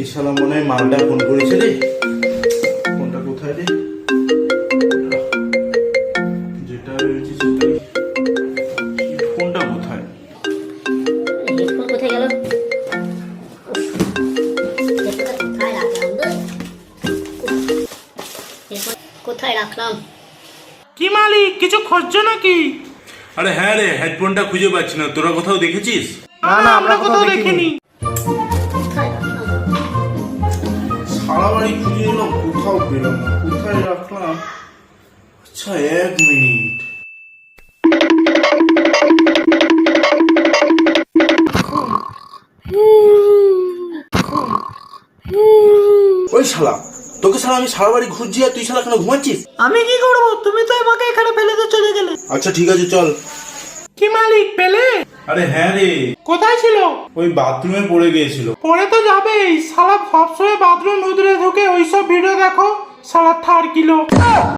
এই শালা মনে হয় মালটা ফোন করেছে রে। ফোনটা কোথায় রে? যেটা রয়েছে এই ফোনটা কোথায়? হেডফোন কোথায় গেল? হেডফোনটা কোথায় রাখলাম গো? হেডফোন কোথায় রাখলাম? কি মালিক কিছু খুঁজছো নাকি? আরে হ্যাঁ রে হেডফোনটা খুঁজে পাচ্ছি না। তোরা কোথাও দেখেছিস? না না আমরা কোথাও দেখিনি। সারা বাড়ি খুঁজে এলাম কোথাও পেলাম না কোথায় রাখলাম? আচ্ছা এক মিনিট। ওই শালা তোকে শালা আমি সারা বাড়ি ঘুরছি আর তুই শালা কেন ঘুমাচ্ছিস? আমি কি করব? তুমি তো আমাকে এখানে ফেলে দিয়ে চলে গেলে। আচ্ছা ঠিক আছে চল। কি মালিক পেলে? আরে হ্যাঁ রে। কোথায় ছিল? ওই বাথরুমে পড়ে গিয়েছিল। পরে তো যাবেই। সালা সবসময় বাথরুম উদরে ঢুকে ওইসব ভিডিও দেখো। সালা থার কিলো